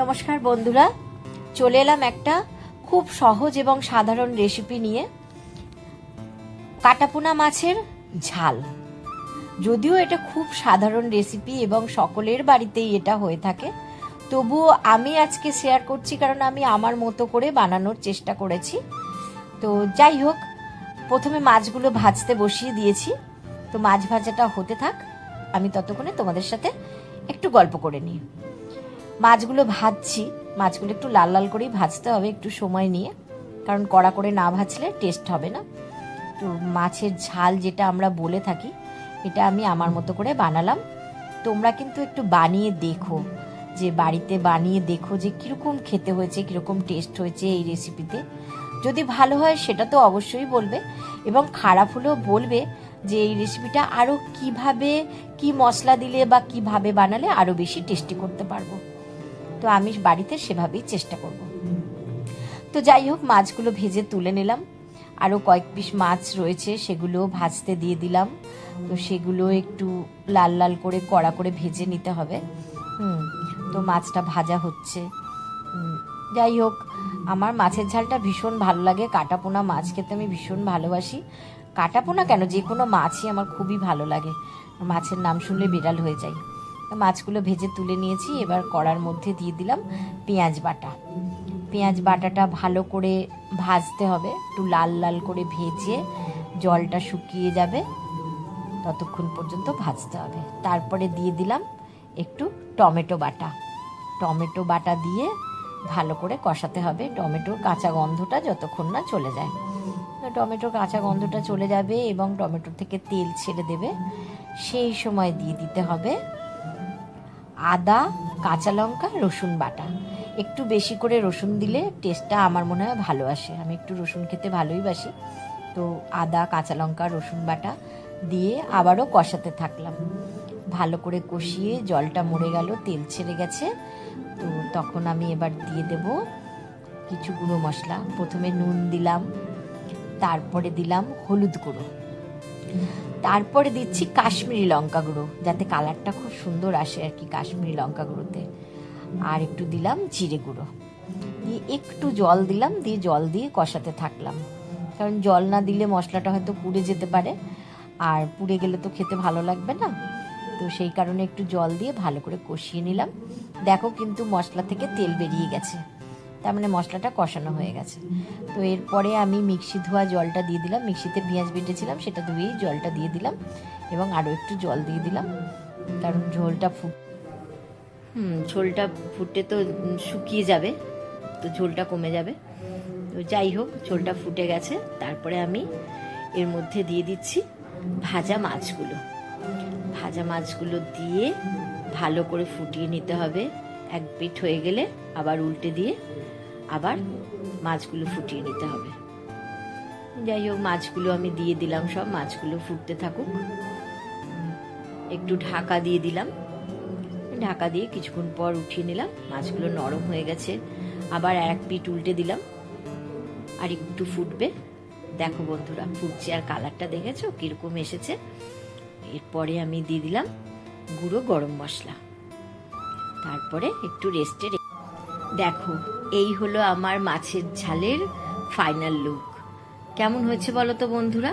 নমস্কার বন্ধুরা, চলে এলাম একটা খুব সহজ এবং সাধারণ রেসিপি নিয়ে। কাটাপোনা মাছের ঝাল। যদিও এটা খুব সাধারণ রেসিপি এবং সকলের বাড়িতেই এটা হয়ে থাকে, তবুও আমি আজকে শেয়ার করছি কারণ আমি আমার মতো করে বানানোর চেষ্টা করেছি। তো যাই হোক, প্রথমে মাছগুলো ভাজতে বসিয়ে দিয়েছি। তো মাছ ভাজাটা হতে থাক, আমি ততক্ষণে তোমাদের সাথে একটু গল্প করে নিই। মাছগুলো ভাজছি। মাছগুলো একটু লাল লাল করেই ভাজতে হবে, একটু সময় নিয়ে। কারণ কড়া করে না ভাজলে টেস্ট হবে না। তো মাছের ঝাল যেটা আমরা বলে থাকি, এটা আমি আমার মতো করে বানালাম। তোমরা কিন্তু একটু বানিয়ে দেখো, যে বাড়িতে বানিয়ে দেখো যে কীরকম খেতে হয়েছে, কীরকম টেস্ট হয়েছে এই রেসিপিতে যদি ভালো হয় সেটা তো অবশ্যই বলবে এবং খারাপ হলেও বলবে যে এই রেসিপিটা আরও কীভাবে, কি মশলা দিলে বা কীভাবে বানালে আরও বেশি টেস্টি করতে পারব। তো আমি বাড়িতে সেভাবেই চেষ্টা করব। তো যাই হোক, মাছগুলো ভেজে তুলে নিলাম। আরও কয়েক পিস মাছ রয়েছে সেগুলো ভাজতে দিয়ে দিলাম। তো সেগুলো একটু লাল লাল করে, কড়া করে ভেজে নিতে হবে। হুম, তো মাছটা ভাজা হচ্ছে। যাই হোক, আমার মাছের ঝালটা ভীষণ ভালো লাগে। কাটাপোনা মাছ খেতে আমি ভীষণ ভালোবাসি। কাটাপোনা কেন? যে কোনো মাছই আমার খুবই ভালো লাগে। মাছের নাম শুনলে বিড়াল হয়ে যায় মাছগুলো ভেজে তুলে নিয়েছি, এবার কড়ার মধ্যে দিয়ে দিলাম পেঁয়াজ বাটা। পেঁয়াজ বাটাটা ভালো করে ভাজতে হবে, একটু লাল লাল করে ভেজে জলটা শুকিয়ে যাবে, ততক্ষণ পর্যন্ত ভাজতে হবে। তারপরে দিয়ে দিলাম একটু টমেটো বাটা। টমেটো বাটা দিয়ে ভালো করে কষাতে হবে, টমেটোর কাঁচা গন্ধটা যতক্ষণ না চলে যায়। টমেটোর কাঁচা গন্ধটা চলে যাবে এবং টমেটো থেকে তেল ছেড়ে দেবে, সেই সময় দিয়ে দিতে হবে আদা, কাঁচা লঙ্কা, রসুন বাটা। একটু বেশি করে রসুন দিলে টেস্টটা আমার মনে হয় ভালো আসে। আমি একটু রসুন খেতে ভালোই বাসি। তো আদা, কাঁচা লঙ্কা, রসুন বাটা দিয়ে আবারও কষাতে থাকলাম। ভালো করে কষিয়ে জলটা মরে গেল, তেল ছেড়ে গেছে। তো তখন আমি এবার দিয়ে দেব কিছু গুঁড়ো মশলা। প্রথমে নুন দিলাম, তারপরে দিলাম হলুদ গুঁড়ো। তারপরে দিচ্ছি কাশ্মীরি লঙ্কা গুঁড়ো, যাতে কালারটা খুব সুন্দর আসে আর কি কাশ্মীরি লঙ্কা গুঁড়োতে। আর একটু দিলাম জিরে গুঁড়ো। দিয়ে একটু জল দিলাম, দিয়ে জল দিয়ে কষাতে থাকলাম। কারণ জল না দিলে মশলাটা হয়তো পুড়ে যেতে পারে। আর পুড়ে গেলে তো খেতে ভালো লাগবে না। তো সেই কারণে একটু জল দিয়ে ভালো করে কষিয়ে নিলাম। দেখো কিন্তু মশলা থেকে তেল বেরিয়ে গেছে। তার মানে মশলাটা কষানো হয়ে গেছে। তো এরপরে আমি মিক্সি ধোয়া জলটা দিয়ে দিলাম। মিক্সিতে পেঁয়াজ বেটেছিলাম, সেটা ধুয়েই জলটা দিয়ে দিলাম এবং আরও একটু জল দিয়ে দিলাম। কারণ ঝোলটা ফু হুম, ঝোলটা ফুটে তো শুকিয়ে যাবে, তো ঝোলটা কমে যাবে। তো যাই হোক, ঝোলটা ফুটে গেছে। তারপরে আমি এর মধ্যে দিয়ে দিচ্ছি ভাজা মাছগুলো। ভাজা মাছগুলো দিয়ে ভালো করে ফুটিয়ে নিতে হবে। এক পিঠ হয়ে গেলে আবার উল্টে দিয়ে আবার মাছগুলো ফুটিয়ে নিতে হবে। যাই হোক, মাছগুলো আমি দিয়ে দিলাম সব, মাছগুলো ফুটতে থাকুক। একটু ঢাকা দিয়ে দিলাম। ঢাকা দিয়ে কিছুক্ষণ পর উঠিয়ে নিলাম। মাছগুলো নরম হয়ে গেছে। আবার এক পিঠ উল্টে দিলাম। আর একটু ফুটবে। দেখো বন্ধুরা, ফুটছে আর কালারটা দেখেছ? কীরকম এসেছে? এরপরে আমি দিয়ে দিলাম গুঁড়ো গরম মশলা। তারপরে একটু রেস্টে দেখো, এই হলো আমার মাছের ঝালের ফাইনাল লুক কেমন হয়েছে বলো তো বন্ধুরা?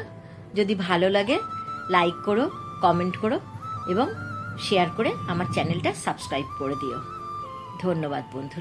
যদি ভালো লাগে লাইক করো কমেন্ট করো এবং শেয়ার করে আমার চ্যানেলটা সাবস্ক্রাইব করে দিও। ধন্যবাদ বন্ধু